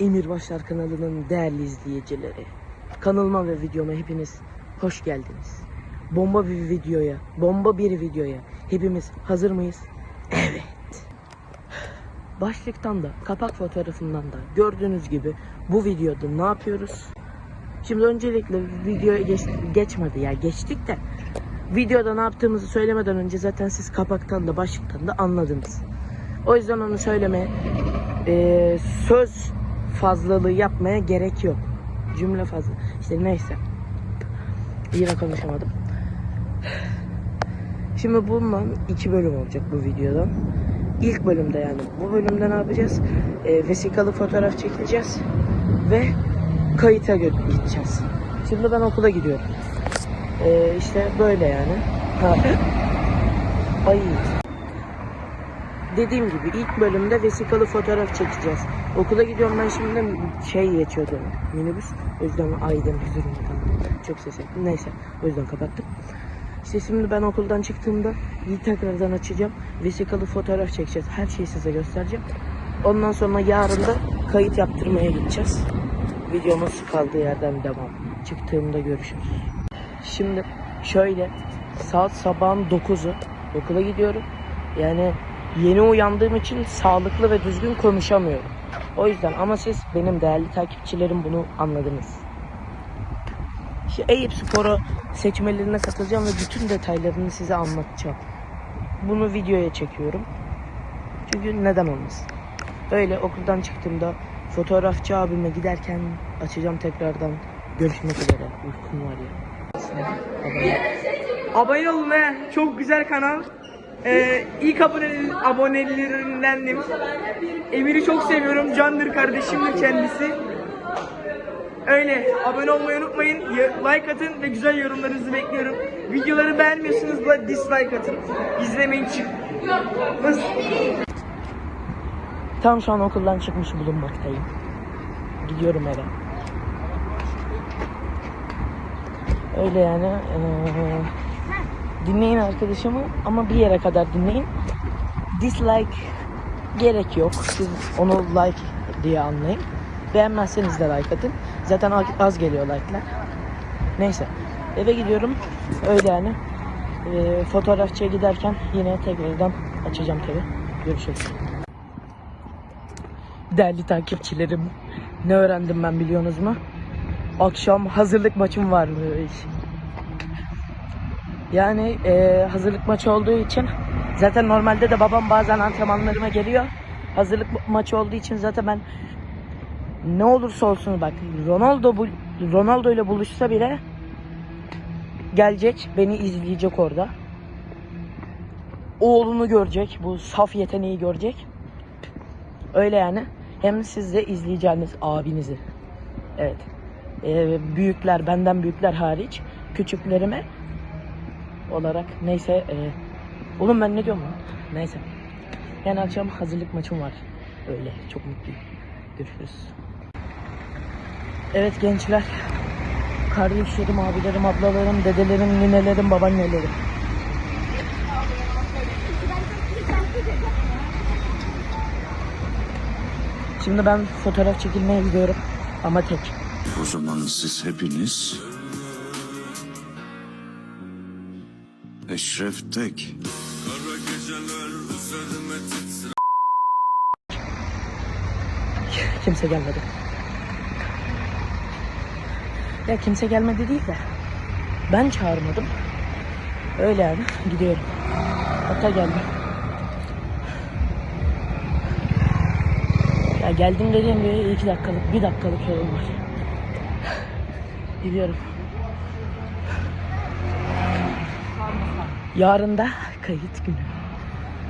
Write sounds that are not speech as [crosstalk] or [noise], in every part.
Emir Başlar kanalının değerli izleyicileri. Kanalıma ve videoma hepiniz hoş geldiniz. Bomba bir videoya, bomba bir videoya hepimiz hazır mıyız? Evet. Başlıktan da, kapak fotoğrafından da gördüğünüz gibi bu videoda ne yapıyoruz? Şimdi öncelikle videoya geç, geçmedi ya geçtik de videoda ne yaptığımızı söylemeden önce zaten siz kapaktan da başlıktan da anladınız. O yüzden onu söylemeye eee, söz fazlalığı yapmaya gerek yok. Cümle fazla. İşte neyse. Yine konuşamadım. Şimdi bundan iki bölüm olacak bu videodan. İlk bölümde yani bu bölümde ne yapacağız? Eee, vesikalı fotoğraf çekileceğiz ve kayıta gideceğiz. Şimdi ben okula gidiyorum. Eee işte böyle yani. Ha. Ay. Dediğim gibi ilk bölümde vesikalı fotoğraf çekeceğiz. Okula gidiyorum ben şimdi şey geçiyordu minibüs. O yüzden ay demek zorunda kaldım. Çok ses ettim. Neyse o yüzden kapattım. İşte şimdi ben okuldan çıktığımda iyi tekrardan açacağım. Vesikalı fotoğraf çekeceğiz. Her şeyi size göstereceğim. Ondan sonra yarın da kayıt yaptırmaya gideceğiz. Videomuz kaldığı yerden devam. Çıktığımda görüşürüz. Şimdi şöyle saat sabahın 9'u okula gidiyorum. Yani yeni uyandığım için sağlıklı ve düzgün konuşamıyorum. O yüzden ama siz benim değerli takipçilerim bunu anladınız. İşte Eyüp Spor'u seçmelerine katılacağım ve bütün detaylarını size anlatacağım. Bunu videoya çekiyorum. Çünkü neden olmasın. Öyle okuldan çıktığımda fotoğrafçı abime giderken açacağım tekrardan. Görüşmek üzere. Uykum var ya. Abone olun he. Çok güzel kanal. Ee, ilk abone, abonelerindendim. Emir'i çok seviyorum. Candır kardeşimdir kendisi. Öyle. Abone olmayı unutmayın. Like atın ve güzel yorumlarınızı bekliyorum. Videoları beğenmiyorsunuz da dislike atın. İzlemeyin. Nasıl? Tam şu an okuldan çıkmış bulunmaktayım. Gidiyorum eve. Öyle yani. eee, dinleyin arkadaşımı ama bir yere kadar dinleyin. Dislike gerek yok. Siz onu like diye anlayın. Beğenmezseniz de like atın. Zaten az- geliyor like'lar. Neyse. Eve gidiyorum. Öyle yani. Eee, fotoğrafçıya giderken yine tekrardan açacağım tabi. Görüşürüz. Değerli takipçilerim, ne öğrendim ben biliyorsunuz mu? Akşam hazırlık maçım varmış. Yani eee, hazırlık maçı olduğu için zaten normalde de babam bazen antrenmanlarıma geliyor. Hazırlık ma- maçı olduğu için zaten ben ne olursa olsun bak Ronaldo bu Ronaldo ile buluşsa bile gelecek beni izleyecek orada. Oğlunu görecek, bu saf yeteneği görecek. Öyle yani. Hem siz de izleyeceğiniz abinizi. Evet. Ee, büyükler, benden büyükler hariç. Küçüklerime olarak neyse. E, oğlum ben ne diyorum lan? Neyse. Yani akşam hazırlık maçım var. Öyle. Çok mutluyum. Görüşürüz. Evet gençler. Kardeşlerim, abilerim, ablalarım, dedelerim, ninelerim, babaannelerim. Şimdi ben fotoğraf çekilmeye gidiyorum. Ama tek. O zaman siz hepiniz Eşref Tek Kimse gelmedi. Ya kimse gelmedi değil de ben çağırmadım. Öyle yani gidiyorum. Hatta geldim. Ya geldim dediğim gibi iki dakikalık, bir dakikalık yolum var. Gidiyorum. Yarın da kayıt günü.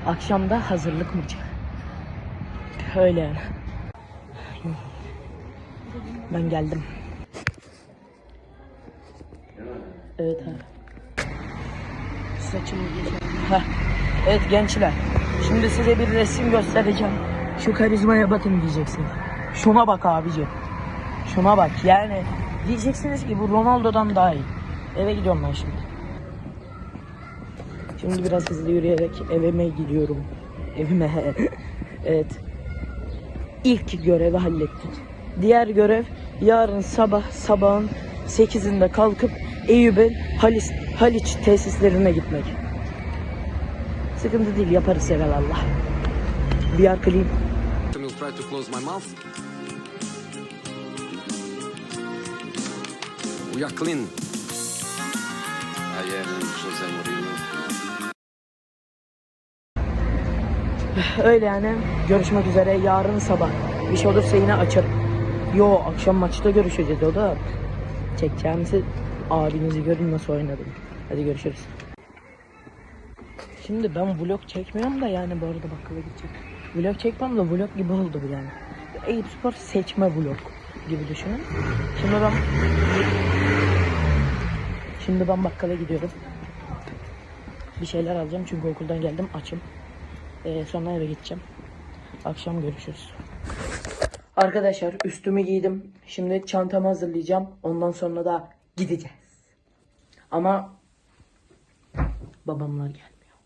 Akşamda hazırlık maçı. Öyle. Ben geldim. Evet ha. Saçımı Ha. Evet gençler. Şimdi size bir resim göstereceğim. Şu karizmaya bakın diyeceksiniz. Şuna bak abici. Şuna bak yani. Diyeceksiniz ki bu Ronaldo'dan daha iyi. Eve gidiyorum ben şimdi. Şimdi biraz hızlı yürüyerek evime gidiyorum. Evime. evet. İlk görevi hallettik. Diğer görev yarın sabah sabahın 8'inde kalkıp Eyüp'e Haliç, Haliç tesislerine gitmek. Sıkıntı değil yaparız Allah. My mouth. We are clean. I am Jose Mourinho. Öyle yani. Görüşmek üzere yarın sabah. Bir şey olursa yine açarım. Yo akşam maçta görüşeceğiz o da. Çekeceğimizi abinizi görün nasıl oynadım. Hadi görüşürüz. Şimdi ben vlog çekmiyorum da yani bu arada bakkala gidecek. Vlog çekmem de vlog gibi oldu bu yani. Eyüp Spor seçme vlog gibi düşünün. Şimdi ben Şimdi ben bakkala gidiyorum. Bir şeyler alacağım çünkü okuldan geldim açım. Ee, sonra eve gideceğim. Akşam görüşürüz. Arkadaşlar üstümü giydim. Şimdi çantamı hazırlayacağım. Ondan sonra da gideceğiz. Ama babamlar gelmiyor.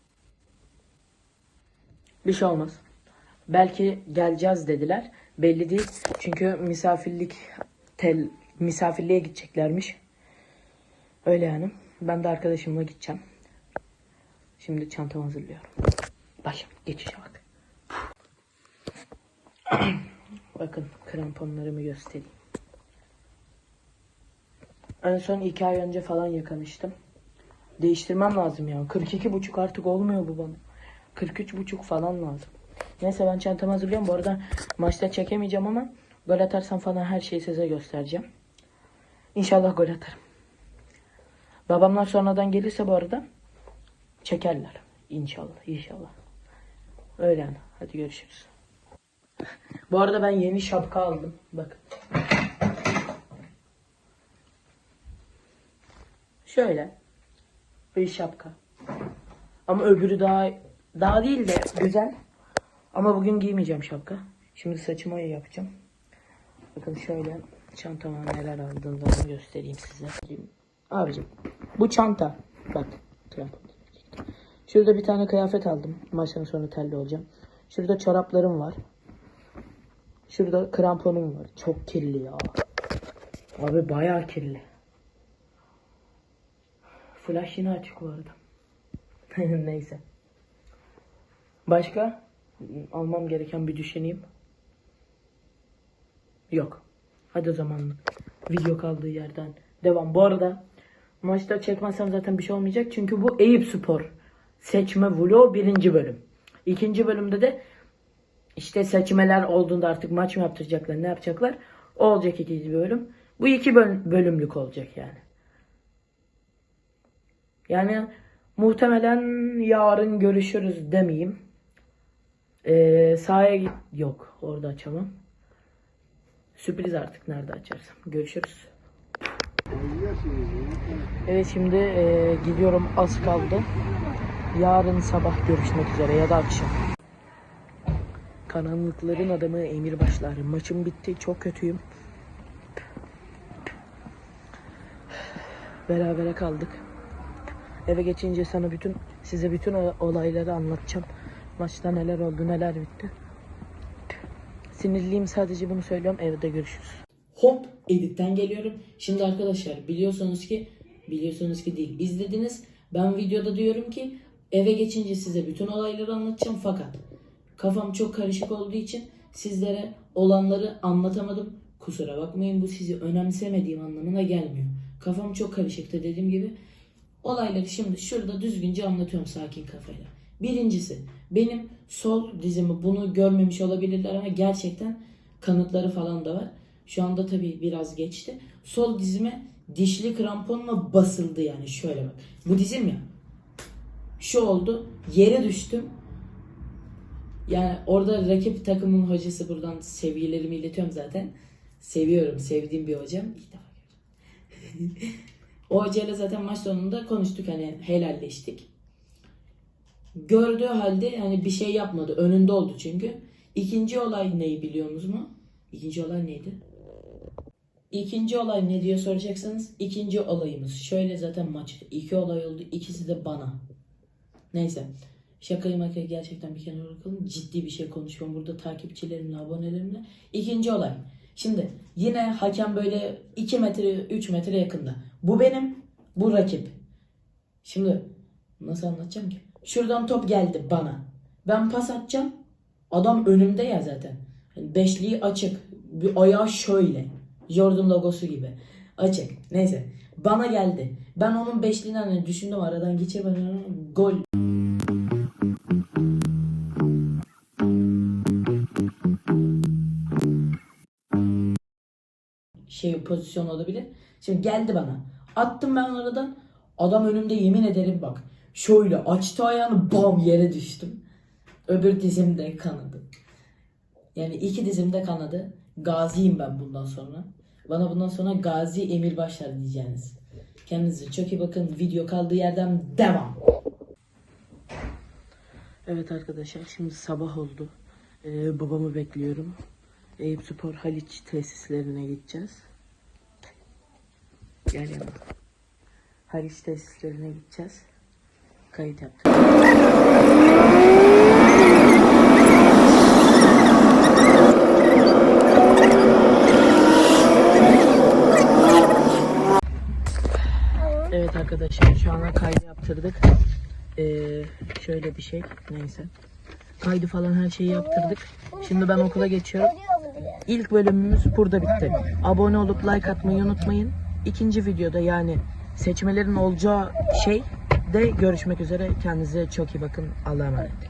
Bir şey olmaz. Belki geleceğiz dediler. Belli değil. Çünkü misafirlik tel misafirliğe gideceklermiş. Öyle yani. Ben de arkadaşımla gideceğim. Şimdi çantamı hazırlıyorum. Başım geçişe bak. Bakın kramponlarımı göstereyim. En son iki ay önce falan yıkamıştım. Değiştirmem lazım ya. 42 buçuk artık olmuyor bu bana. 43 buçuk falan lazım. Neyse ben çantamı hazırlıyorum. Bu arada maçta çekemeyeceğim ama gol atarsam falan her şeyi size göstereceğim. İnşallah gol atarım. Babamlar sonradan gelirse bu arada çekerler. İnşallah, inşallah. Öyle yani. Hadi görüşürüz. Bu arada ben yeni şapka aldım. Bakın. Şöyle. Bir şapka. Ama öbürü daha daha değil de güzel. Ama bugün giymeyeceğim şapka. Şimdi saçımı yapacağım. Bakın şöyle çantama neler aldığımı göstereyim size. Abicim bu çanta. Bak. krampon. Şurada bir tane kıyafet aldım. Maçtan sonra telli olacağım. Şurada çoraplarım var. Şurada kramponum var. Çok kirli ya. Abi bayağı kirli. Flash yine açık bu arada. [laughs] Neyse. Başka? Almam gereken bir düşüneyim. Yok. Hadi o zaman video kaldığı yerden devam. Bu arada maçta çekmezsem zaten bir şey olmayacak. Çünkü bu Eyüp Spor seçme vlog birinci bölüm. İkinci bölümde de işte seçmeler olduğunda artık maç mı yaptıracaklar ne yapacaklar. Olacak ikinci bölüm. Bu iki böl- bölümlük olacak yani. Yani muhtemelen yarın görüşürüz demeyeyim. Ee, sahaya git yok orada açamam. Sürpriz artık nerede açarsam. Görüşürüz. Evet şimdi e, gidiyorum az kaldı. Yarın sabah görüşmek üzere ya da akşam. Karanlıkların adamı Emir Başlar. Maçım bitti. Çok kötüyüm. Berabere kaldık. Eve geçince sana bütün size bütün olayları anlatacağım. Maçta neler oldu, neler bitti. Sinirliyim sadece bunu söylüyorum. Evde görüşürüz. Hop editten geliyorum. Şimdi arkadaşlar biliyorsunuz ki biliyorsunuz ki değil izlediniz. Ben videoda diyorum ki eve geçince size bütün olayları anlatacağım fakat kafam çok karışık olduğu için sizlere olanları anlatamadım. Kusura bakmayın bu sizi önemsemediğim anlamına gelmiyor. Kafam çok karışıktı dediğim gibi. Olayları şimdi şurada düzgünce anlatıyorum sakin kafayla. Birincisi benim sol dizimi bunu görmemiş olabilirler ama gerçekten kanıtları falan da var. Şu anda tabii biraz geçti. Sol dizime dişli kramponla basıldı yani şöyle bak. Bu dizim ya. Şu oldu. Yere düştüm. Yani orada rakip takımın hocası buradan sevgilerimi iletiyorum zaten. Seviyorum. Sevdiğim bir hocam. İlk defa [laughs] o hocayla zaten maç sonunda konuştuk hani helalleştik. Gördüğü halde yani bir şey yapmadı. Önünde oldu çünkü. İkinci olay neyi biliyorsunuz mu? İkinci olay neydi? İkinci olay ne diye soracaksanız ikinci olayımız. Şöyle zaten maç iki olay oldu. İkisi de bana. Neyse. Şakayı makayı gerçekten bir kenara bırakalım. Ciddi bir şey konuşuyorum burada takipçilerimle, abonelerimle. İkinci olay. Şimdi yine hakem böyle 2 metre 3 metre yakında. Bu benim, bu rakip. Şimdi nasıl anlatacağım ki? Şuradan top geldi bana. Ben pas atacağım. Adam önümde ya zaten. Hani beşliği açık. Bir ayağı şöyle. Jordan logosu gibi. Açık. Neyse. Bana geldi. Ben onun beşliğini hani düşündüm aradan geçir gol. Şey pozisyon olabilir. Şimdi geldi bana. Attım ben aradan. Adam önümde yemin ederim bak. Şöyle açtı ayağını bam yere düştüm. Öbür dizimde kanadı. Yani iki dizimde kanadı. Gaziyim ben bundan sonra. Bana bundan sonra Gazi Emir Başlar diyeceğiniz. Kendinize çok iyi bakın. Video kaldığı yerden devam. Evet arkadaşlar şimdi sabah oldu. Ee, babamı bekliyorum. Eyüp Spor Haliç tesislerine gideceğiz. Gel yanıma. Haliç tesislerine gideceğiz. Kayıt yaptık. Evet arkadaşlar şu anda kaydı yaptırdık. Ee, şöyle bir şey neyse. Kaydı falan her şeyi yaptırdık. Şimdi ben okula geçiyorum. İlk bölümümüz burada bitti. Abone olup like atmayı unutmayın. İkinci videoda yani seçmelerin olacağı şey de görüşmek üzere. Kendinize çok iyi bakın. Allah'a emanet.